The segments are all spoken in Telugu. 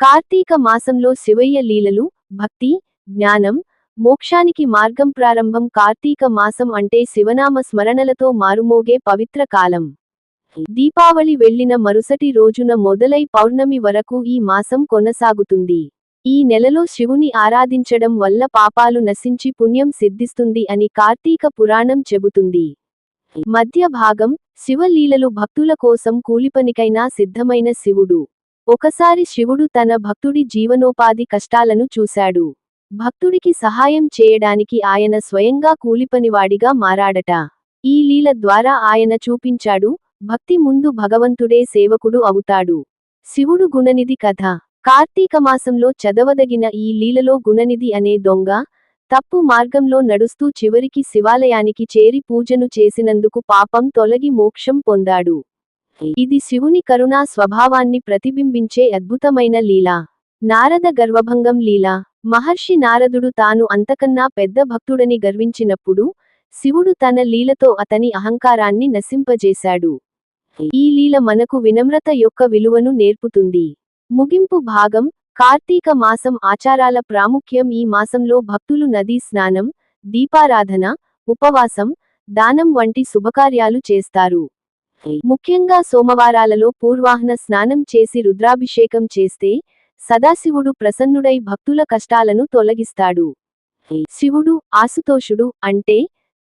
కార్తీక మాసంలో శివయ్య లీలలు భక్తి జ్ఞానం మోక్షానికి మార్గం ప్రారంభం కార్తీక మాసం అంటే శివనామ స్మరణలతో మారుమోగే పవిత్ర కాలం. దీపావళి వెళ్ళిన మరుసటి రోజున మొదలై పౌర్ణమి వరకు ఈ మాసం కొనసాగుతుంది. ఈ నెలలో శివుని ఆరాధించడం వల్ల పాపాలు నశించి పుణ్యం సిద్ధిస్తుంది అని కార్తీక పురాణం చెబుతుంది. మధ్య భాగం శివలీలలు భక్తుల కోసం కూలిపనికైనా సిద్ధమైన శివుడు. ఒకసారి శివుడు తన భక్తుడి జీవనోపాధి కష్టాలను చూశాడు. భక్తుడికి సహాయం చేయడానికి ఆయన స్వయంగా కూలిపనివాడిగా మారాడట. ఈ లీల ద్వారా ఆయన చూపించాడు భక్తి ముందు భగవంతుడే సేవకుడు అవుతాడు. శివుడు గుణనిధి కథ. కార్తీకమాసంలో చదవదగిన ఈ లీలలో గుణనిధి అనే దొంగ తప్పు మార్గంలో నడుస్తూ చివరికి శివాలయానికి చేరి పూజను చేసినందుకు పాపం తొలగి మోక్షం పొందాడు. ఇది శివుని కరుణా స్వభావాన్ని ప్రతిబింబించే అద్భుతమైన లీల. నారద గర్వభంగం లీల. మహర్షి నారదుడు తాను అంతకన్నా పెద్ద భక్తుడని గర్వించినప్పుడు శివుడు తన లీలతో అతని అహంకారాన్ని నశింపజేశాడు. ఈ లీల మనకు వినమ్రత యొక్క విలువను నేర్పుతుంది. ముగింపు భాగం కార్తీక మాసం ఆచారాల ప్రాముఖ్యం. ఈ మాసంలో భక్తులు నదీ స్నానం దీపారాధన ఉపవాసం దానం వంటి శుభకార్యాలు చేస్తారు. ముఖ్యంగా సోమవారాలలో పూర్వాహ్న స్నానం చేసి రుద్రాభిషేకం చేస్తే సదాశివుడు ప్రసన్నుడై భక్తుల కష్టాలను తొలగిస్తాడు. శివుడు ఆసుతోషుడు అంటే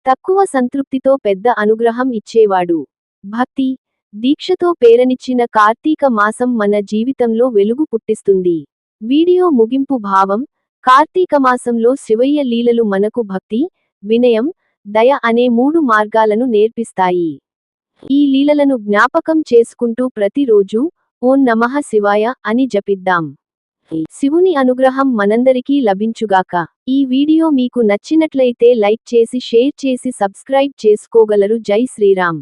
తక్కువ సంతృప్తితో పెద్ద అనుగ్రహం ఇచ్చేవాడు. భక్తి దీక్షతో పేరనిచ్చిన కార్తీక మాసం మన జీవితంలో వెలుగు పుట్టిస్తుంది. వీడియో ముగింపు భావం కార్తీక మాసంలో శివయ్య లీలలు మనకు భక్తి వినయం దయ అనే మూడు మార్గాలను నేర్పిస్తాయి. ఈ లీలలను జ్ఞాపకం చేసుకుంటూ ప్రతిరోజు ఓం నమః శివాయ అని జపిద్దాం. శివుని అనుగ్రహం మనందరికీ లభించుగాక. ఈ వీడియో మీకు నచ్చినట్లయితే లైక్ చేసి షేర్ చేసి సబ్స్క్రైబ్ చేసుకోగలరు. జై శ్రీరామ్.